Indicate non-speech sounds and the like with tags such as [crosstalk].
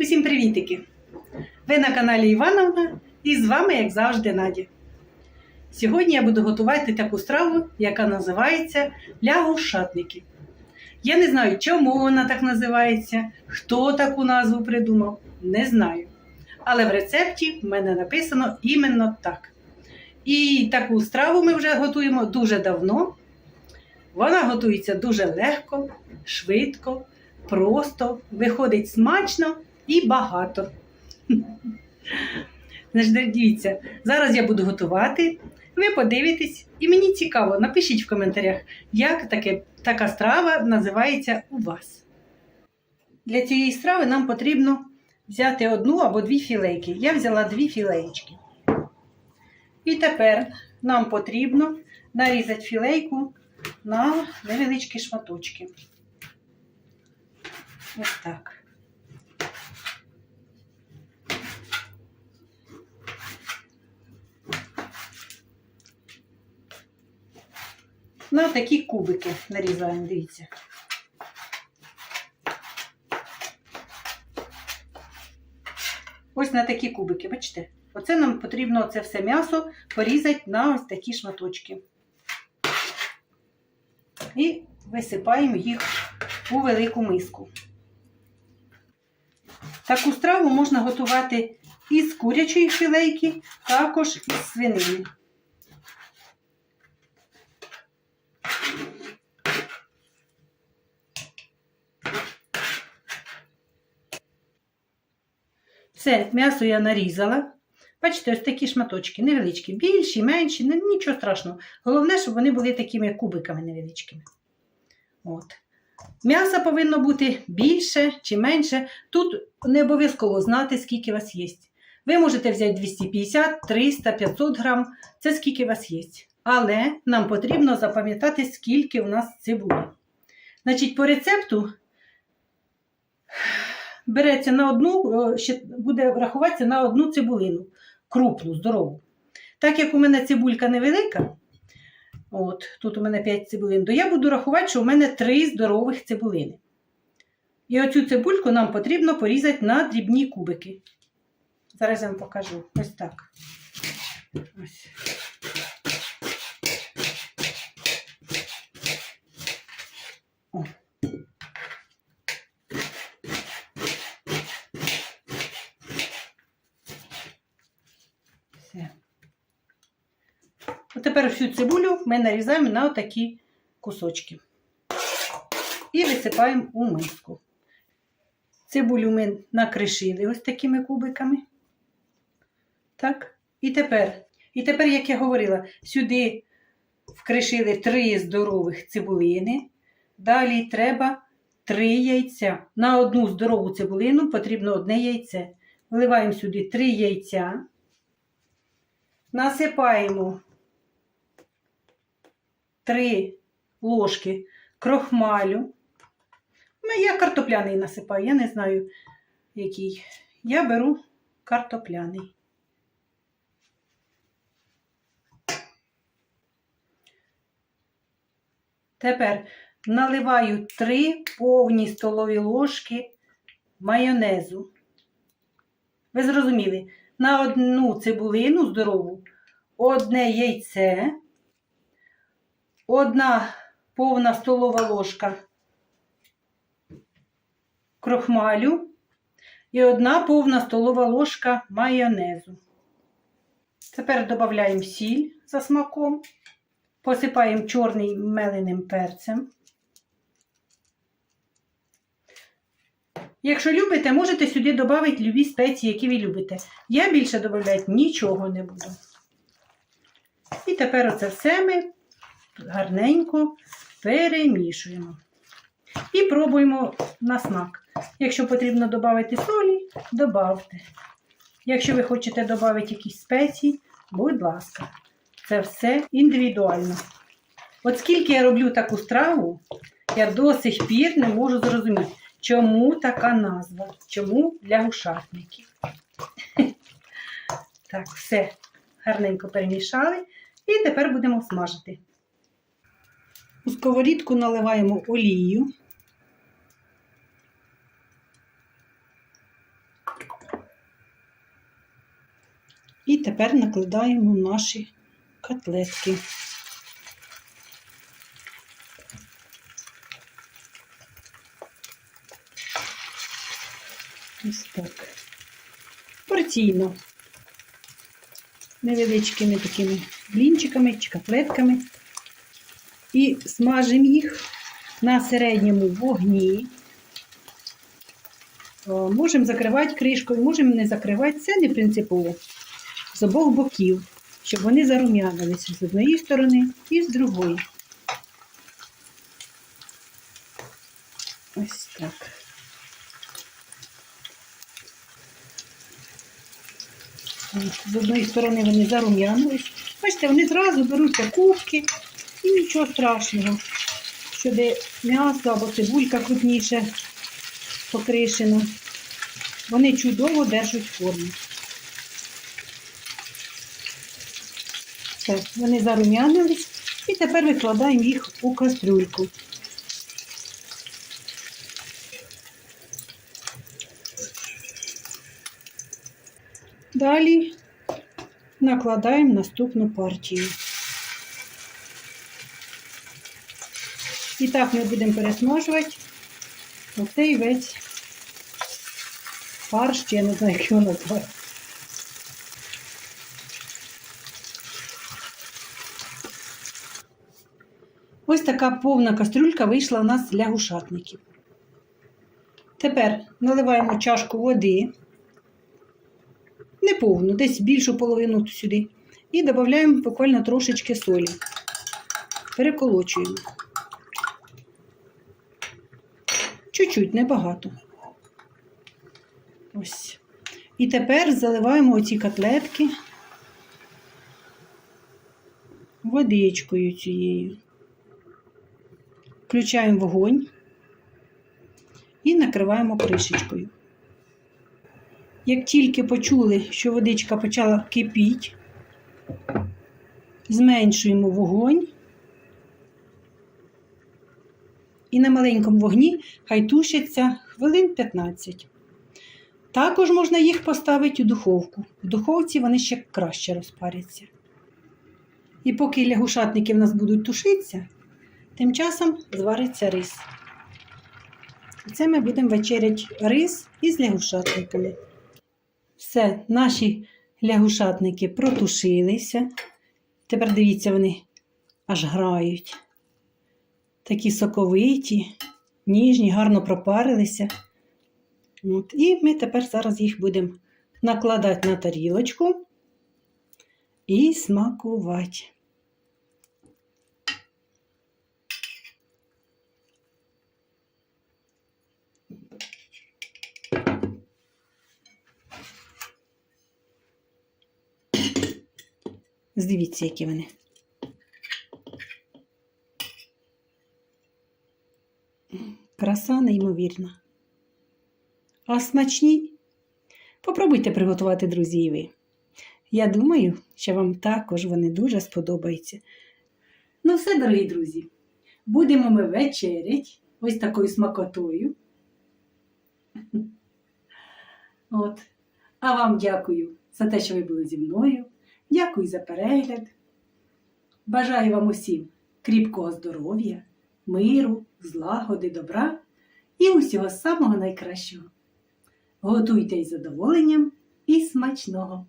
Усім привітики! Ви на каналі Івановна і з вами, як завжди, Надя. Сьогодні я буду готувати таку страву, яка називається лягушатники. Я не знаю, чому вона так називається, хто таку назву придумав, не знаю. Але в рецепті в мене написано іменно так. І таку страву ми вже готуємо дуже давно. Вона готується дуже легко, швидко, просто, виходить смачно і багато. Значить, дивіться, зараз я буду готувати. Ви подивитесь, і мені цікаво, напишіть в коментарях, як таке, така страва називається у вас. Для цієї страви нам потрібно взяти одну або дві філейки. Я взяла дві філеєчки. І тепер нам потрібно нарізати філейку на невеличкі шматочки. Ось так. На такі кубики нарізаємо, дивіться. Ось на такі кубики, бачите? Оце нам потрібно це все м'ясо порізати на ось такі шматочки. І висипаємо їх у велику миску. Таку страву можна готувати із курячої філейки, також із свинини. Це м'ясо я нарізала. Бачите, ось такі шматочки, невеличкі, більші, менші, ну, нічого страшного. Головне, щоб вони були такими кубиками невеличкими. От. М'яса повинно бути більше чи менше. Тут не обов'язково знати, скільки у вас є. Ви можете взяти 250, 300, 500 грам, це скільки у вас є. Але нам потрібно запам'ятати, скільки у нас цибулі. Значить, по рецепту береться на одну, ще буде рахуватися на одну цибулину, крупну, здорову. Так як у мене цибулька невелика, от, тут у мене 5 цибулин, то я буду рахувати, що у мене 3 здорових цибулини. І оцю цибульку нам потрібно порізати на дрібні кубики. Зараз я вам покажу. Ось так. Ось. Тепер всю цибулю ми нарізаємо на такі кусочки. І висипаємо у миску. Цибулю ми накришили ось такими кубиками. Так. І тепер, і тепер, як я говорила, сюди вкришили три здорових цибулини. Далі треба три яйця. На одну здорову цибулину потрібно одне яйце. Вливаємо сюди три яйця. Насипаємо три ложки крохмалю. Я картопляний насипаю, я не знаю, який. Я беру картопляний. Тепер наливаю три повні столові ложки майонезу. Ви зрозуміли, на одну цибулину здорову, одне яйце, одна повна столова ложка крохмалю і одна повна столова ложка майонезу. Тепер додаємо сіль за смаком, посипаємо чорний меленим перцем. Якщо любите, можете сюди додати любі спеції, які ви любите. Я більше додати нічого не буду. І тепер оце все ми гарненько перемішуємо. І пробуємо на смак. Якщо потрібно додати солі, додавте. Якщо ви хочете додати якісь спеції, будь ласка, це все індивідуально. От скільки я роблю таку страву, я до сих пір не можу зрозуміти, чому така назва, чому лягушатників. [laughs] Так, все гарненько перемішали. І тепер будемо смажити. У сковорідку наливаємо олію. І тепер накладаємо наші котлетки. Ось так. Порційно, невеличкими такими блінчиками чи котлетками. І смажимо їх на середньому вогні. Можемо закривати кришкою, можемо не закривати. Це не принципово. З обох боків, щоб вони зарум'янилися з однієї сторони і з другої. Ось так. З одної сторони вони зарум'янились. Бачите, вони зразу беруться кубки і нічого страшного. Що де м'ясо або цибулька крупніше покришена. Вони чудово держать форму. Все, вони зарум'янились. І тепер викладаємо їх у кастрюльку. Далі накладаємо наступну партію. І так ми будемо пересмажувати оцей весь фарш, я не знаю, як його назвати. Ось така повна кастрюлька вийшла у нас для гушатників. Тепер наливаємо чашку води, не повну, десь більшу половину сюди. І додаємо буквально трошечки солі. Переколочуємо. Чуть-чуть, небагато. Ось. І тепер заливаємо оці котлетки водичкою цією. Включаємо вогонь і накриваємо кришечкою. Як тільки почули, що водичка почала кипіти, зменшуємо вогонь і на маленькому вогні хай тушаться хвилин 15. Також можна їх поставити у духовку. В духовці вони ще краще розпаряться. І поки лягушатники в нас будуть тушитися, тим часом звариться рис. Це ми будемо вечеряти рис із лягушатниками. Все, наші лягушатники протушилися. Тепер дивіться, вони аж грають. Такі соковиті, ніжні, гарно пропарилися. От. І ми тепер зараз їх будемо накладати на тарілочку і смакувати. Здивіться, які вони. Краса неймовірна. А смачні? Попробуйте приготувати, друзі, і ви. Я думаю, що вам також вони дуже сподобаються. Ну, все, дорогі друзі, будемо ми вечерять ось такою смакотою. [laughs] От. А вам дякую за те, що ви були зі мною. Дякую за перегляд. Бажаю вам усім кріпкого здоров'я, миру, злагоди, добра і усього самого найкращого. Готуйте із задоволенням і смачного!